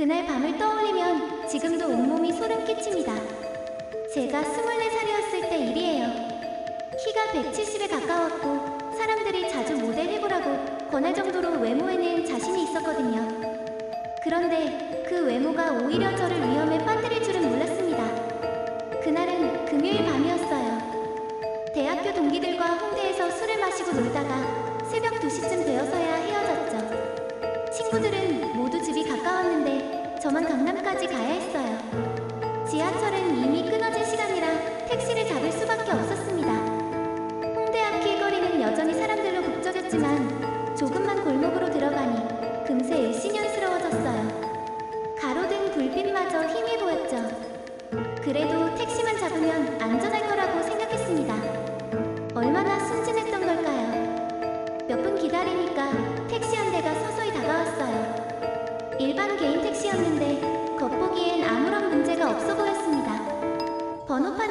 그날 밤을 떠올리면 지금도 온몸이 소름 끼칩니다. 제가 24살이었을 때 일이에요. 키가 170에 가까웠고 사람들이 자주 모델 해보라고 권할 정도로 외모에는 자신이 있었거든요. 그런데 그 외모가 오히려 저를 위험에 빠뜨릴 줄은 몰랐습니다. 그날은 금요일 밤이었어요. 대학교 동기들과 홍대에서 술을 마시고 놀다가 새벽 2시쯤 되어서야 헤어졌죠. 친구들은 모두 집이 가까웠는데 저만 강남까지 가야 번호판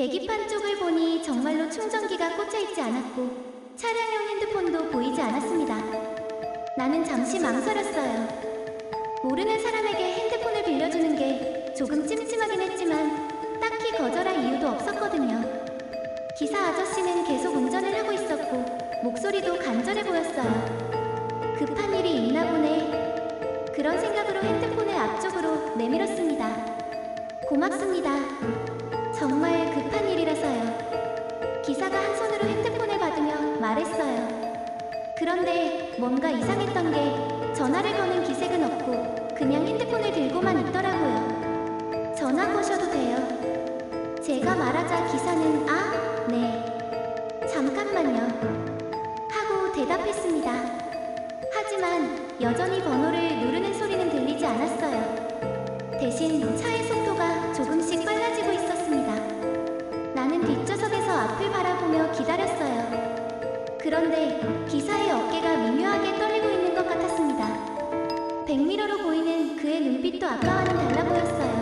계기판 쪽을 보니 정말로 충전기가 꽂혀 있지 않았고 차량용 핸드폰도 보이지 않았습니다. 나는 잠시 망설였어요. 모르는 사람에게 핸드폰을 빌려주는 게 조금 찜찜하긴 했지만 딱히 거절할 이유도 없었거든요. 기사 아저씨는 계속 운전을 하고 있었고 목소리도 간절해 보였어요. 급한 일이 있나 보네. 그런 생각으로 핸드폰을 앞쪽으로 내밀었습니다. 고맙습니다. 기사가 한 손으로 핸드폰을 받으며 말했어요. 그런데 뭔가 이상했던 게 전화를 거는 기색은 없고 그냥 핸드폰을 들고만 있더라고요. 전화 거셔도 돼요. 제가 말하자 기사는 아, 네. 잠깐만요. 하고 대답했습니다. 하지만 여전히 번호를 누르는 소리는 들리지 않았어요. 대신 차의 속도가 조금씩 빨라 앞을 바라보며 기다렸어요. 그런데 기사의 어깨가 미묘하게 떨리고 있는 것 같았습니다. 백미러로 보이는 그의 눈빛도 아까와는 달라 보였어요.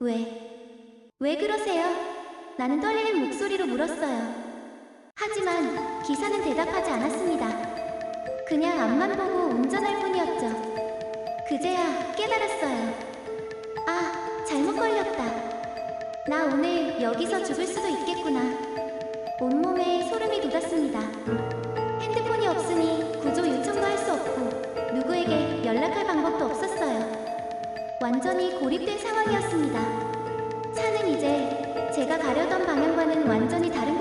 왜? 왜 그러세요? 나는 떨리는 목소리로 물었어요. 하지만 기사는 대답하지 않았습니다. 그냥 앞만 보고 운전할 뿐이었죠. 그제야 깨달았어요. 아, 잘못 걸렸다. 나 오늘 여기서 죽을 수도 있겠 완전히 고립된 상황이었습니다. 차는 이제 제가 가려던 방향과는 완전히 다른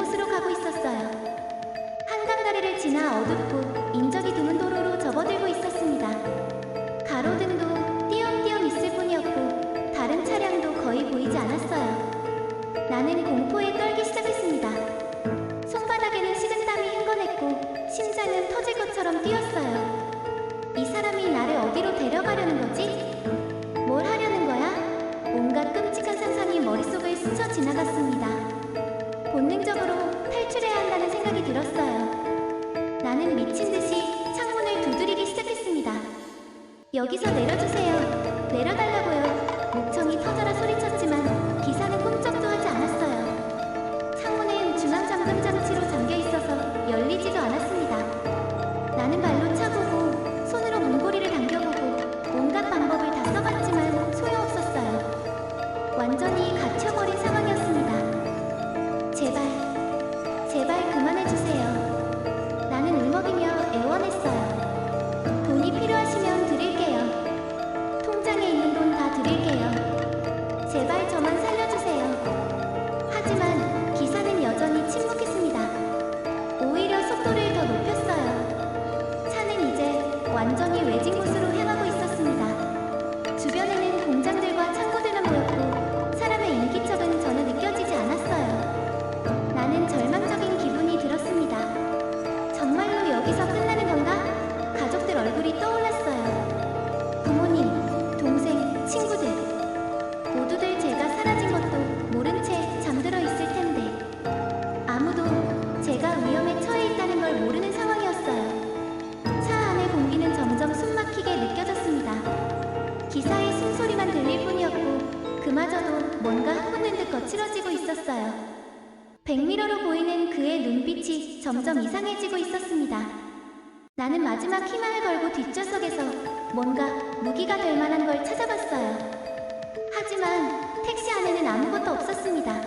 없었습니다.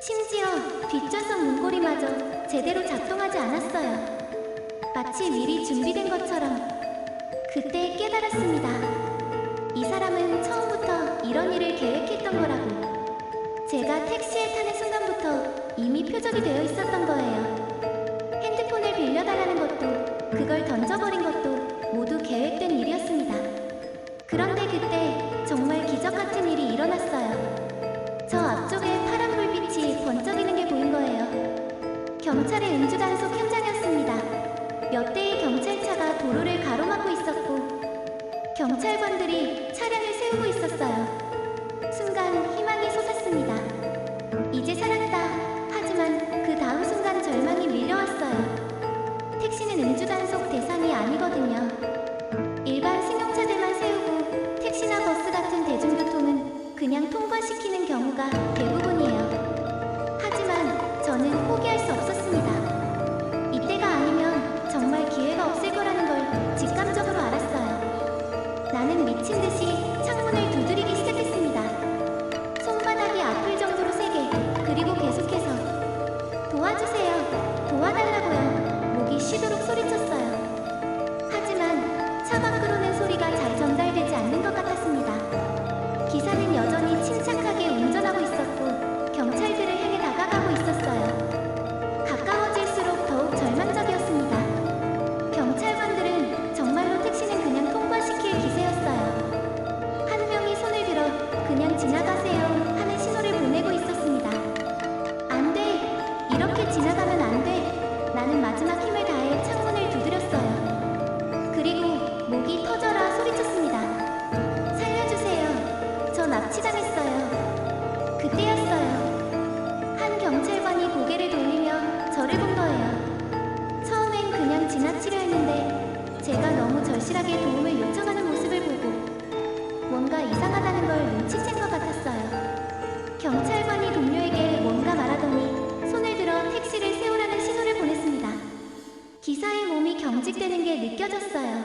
심지어 뒷좌석 문고리마저 제대로 작동하지 않았어요. 마치 미리 준비된 것처럼 그때 깨달았습니다. 이 사람은 처음부터 이런 일을 계획했던 거라고. 제가 택시에 타는 순간부터 이미 표적이 되어 있었던 거예요. 핸드폰을 빌려달라는 것도 그걸 던져버린 것도 모두 계획된 일이었습니다. 그런데 그때 정말 기적 같은 일이 일어났어요. 경찰의 음주 단속 현장이었습니다. 몇 대의 경찰차가 도로를 가로막고 있었고 경찰관들이 차량을 세우고 있었어요. 순간 희망이 솟았습니다. 이제 살았다. 하지만 그 다음 순간 절망이 밀려왔어요. 택시는 음주 단속 대상이 아니거든요. 일반 승용차들만 세우고 택시나 버스 같은 대중교통은 그냥 통과시키는 경우가 대부분이에요. 하지만 저는 포기할 수 친구에게 도움을 요청하는 모습을 보고 뭔가 이상하다는 걸 눈치챈 것 같았어요. 경찰관이 동료에게 뭔가 말하더니 손을 들어 택시를 세우라는 시소를 보냈습니다. 기사의 몸이 경직되는 게 느껴졌어요.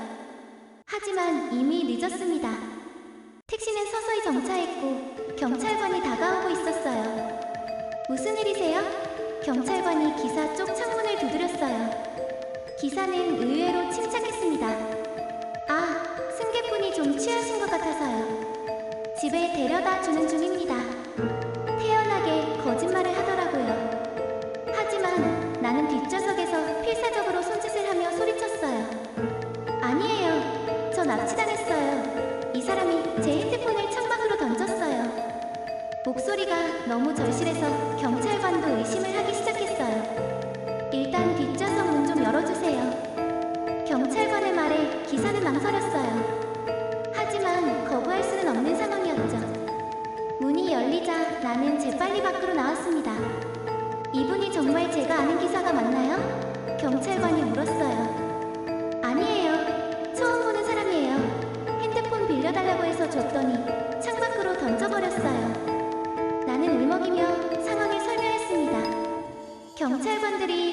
집에 데려다 주는 중입니다. 태연하게 거짓말을 하더라고요. 하지만 나는 뒷좌석에서 필사적으로 손짓을 하며 소리쳤어요. 아니에요. 저 납치당했어요. 이 사람이 제 핸드폰을 창밖으로 던졌어요. 목소리가 너무 절실해서 경찰관도 의심을 하기 시작했어요. 일단 뒷좌석 문 좀 열어주세요. 경찰관의 말에 기사는 망설였어요. 거부할 수는 없는 상황이었죠. 문이 열리자 나는 재빨리 밖으로 나왔습니다. 이분이 정말 제가 아는 기사가 맞나요? 경찰관이 물었어요. 아니에요. 처음 보는 사람이에요. 핸드폰 빌려달라고 해서 줬더니 창밖으로 던져버렸어요. 나는 울먹이며 상황을 설명했습니다. 경찰관들이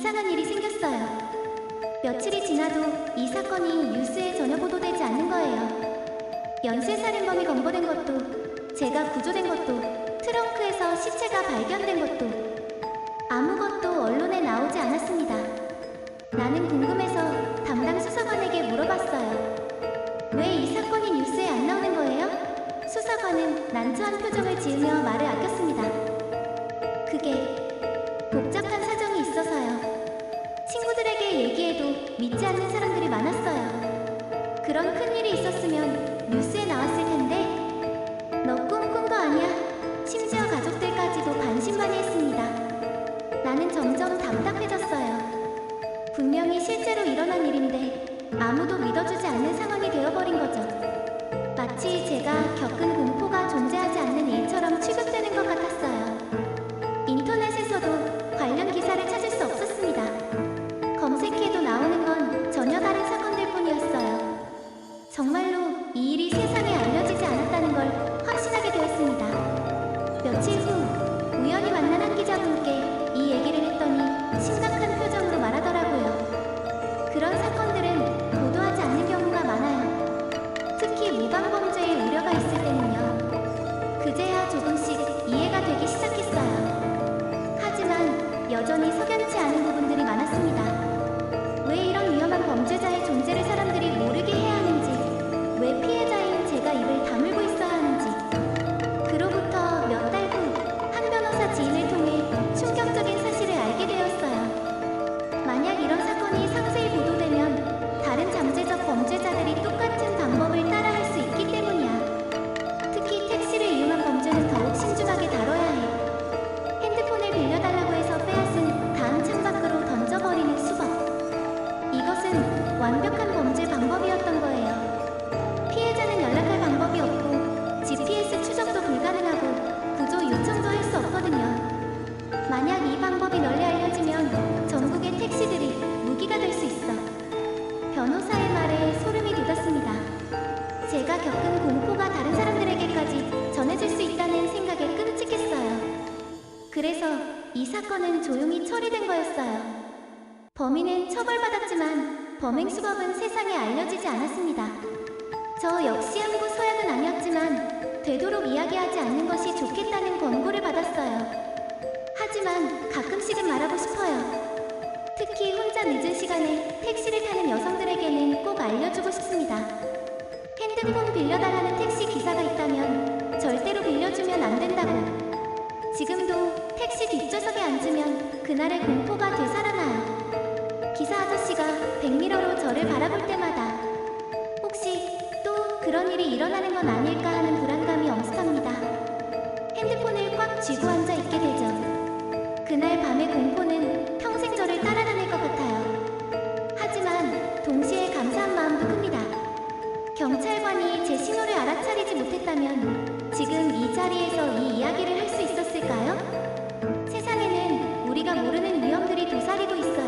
이상한 일이 생겼어요. 며칠이 지나도 이 사건이 뉴스에 전혀 보도되지 않는 거예요. 연쇄살인범이 검거된 것도, 제가 구조된 것도, 트렁크에서 시체가 발견된 실제로 일어난 일인데 아무도 믿어주지 않는 상황이 되어버린 거죠. 마치 제가 겪은 공포가 존재하지 않는 일처럼 취급되는 것 같았어요. 변호사의 말에 소름이 돋았습니다. 제가 겪은 공포가 다른 사람들에게까지 전해질 수 있다는 생각에 끔찍했어요. 그래서 이 사건은 조용히 처리된 거였어요. 범인은 처벌받았지만 범행 수법은 세상에 알려지지 않았습니다. 저 역시 한부 서약은 아니었지만 되도록 이야기하지 않는 것이 좋겠다는 권고를 받았어요. 하지만 가끔씩은 말하고 싶어요. 특히 혼자 늦은 시간에 택시를 타는 여성들에게는 꼭 알려주고 싶습니다. 핸드폰 빌려달라는 택시 기사가 있다면 절대로 빌려주면 안 된다고. 지금도 택시 뒷좌석에 앉으면 그날의 공포가 되살아나요. 기사 아저씨가 백미러로 저를 바라볼 때마다 혹시 또 그런 일이 일어나는 건 아닐까 하는 불안감이 엄습합니다. 핸드폰을 꽉 쥐고 앉아 있게 되죠. 그날 밤의 공포는 경찰관이 제 신호를 알아차리지 못했다면 지금 이 자리에서 이 이야기를 할 수 있었을까요? 세상에는 우리가 모르는 위험들이 도사리고 있어